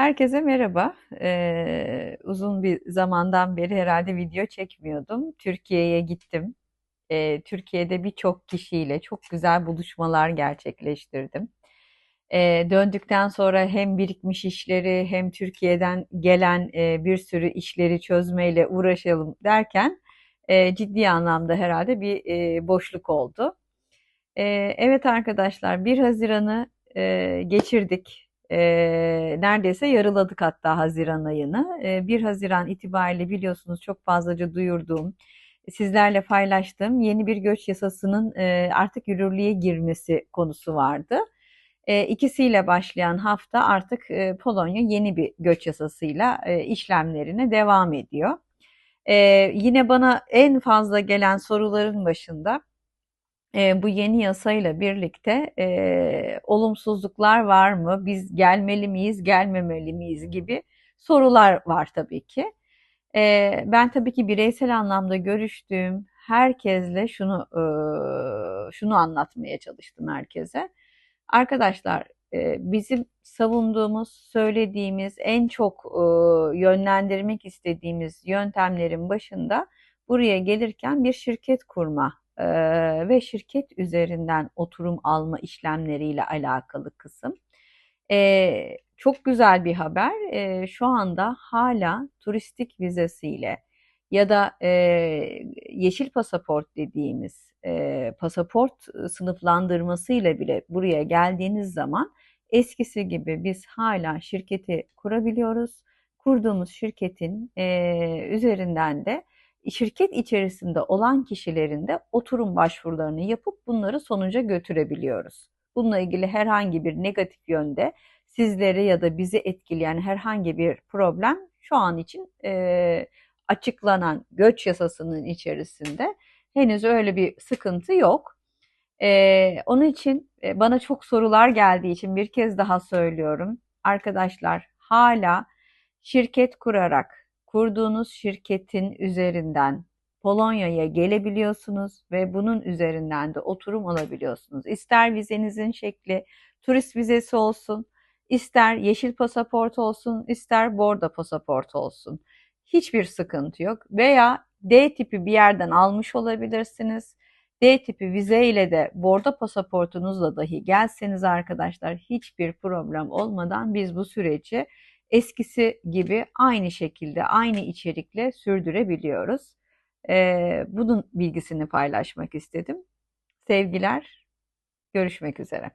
Herkese merhaba. Ee, uzun bir zamandan beri herhalde video çekmiyordum. Türkiye'ye gittim. Ee, Türkiye'de birçok kişiyle çok güzel buluşmalar gerçekleştirdim. Ee, döndükten sonra hem birikmiş işleri hem Türkiye'den gelen e, bir sürü işleri çözmeyle uğraşalım derken e, ciddi anlamda herhalde bir e, boşluk oldu. Ee, evet arkadaşlar 1 Haziran'ı e, geçirdik. Ee, neredeyse yarıladık hatta Haziran ayını. Ee, 1 Haziran itibariyle biliyorsunuz çok fazlaca duyurduğum, sizlerle paylaştığım yeni bir göç yasasının e, artık yürürlüğe girmesi konusu vardı. E, ikisiyle başlayan hafta artık e, Polonya yeni bir göç yasasıyla e, işlemlerine devam ediyor. E, yine bana en fazla gelen soruların başında e, bu yeni yasayla birlikte e, olumsuzluklar var mı? Biz gelmeli miyiz, gelmemeli miyiz gibi sorular var tabii ki. E, ben tabii ki bireysel anlamda görüştüğüm herkesle şunu e, şunu anlatmaya çalıştım herkese. Arkadaşlar e, bizim savunduğumuz, söylediğimiz, en çok e, yönlendirmek istediğimiz yöntemlerin başında buraya gelirken bir şirket kurma ve şirket üzerinden oturum alma işlemleriyle alakalı kısım. Çok güzel bir haber. Şu anda hala turistik vizesiyle ya da yeşil pasaport dediğimiz pasaport sınıflandırmasıyla bile buraya geldiğiniz zaman eskisi gibi biz hala şirketi kurabiliyoruz. Kurduğumuz şirketin üzerinden de şirket içerisinde olan kişilerin de oturum başvurularını yapıp bunları sonuca götürebiliyoruz. Bununla ilgili herhangi bir negatif yönde sizleri ya da bizi etkileyen herhangi bir problem şu an için e, açıklanan göç yasasının içerisinde henüz öyle bir sıkıntı yok. E, onun için e, bana çok sorular geldiği için bir kez daha söylüyorum. Arkadaşlar hala şirket kurarak kurduğunuz şirketin üzerinden Polonya'ya gelebiliyorsunuz ve bunun üzerinden de oturum alabiliyorsunuz. İster vizenizin şekli turist vizesi olsun, ister yeşil pasaport olsun, ister bordo pasaport olsun. Hiçbir sıkıntı yok. Veya D tipi bir yerden almış olabilirsiniz. D tipi vize ile de bordo pasaportunuzla dahi gelseniz arkadaşlar hiçbir problem olmadan biz bu süreci eskisi gibi aynı şekilde, aynı içerikle sürdürebiliyoruz. Ee, bunun bilgisini paylaşmak istedim. Sevgiler, görüşmek üzere.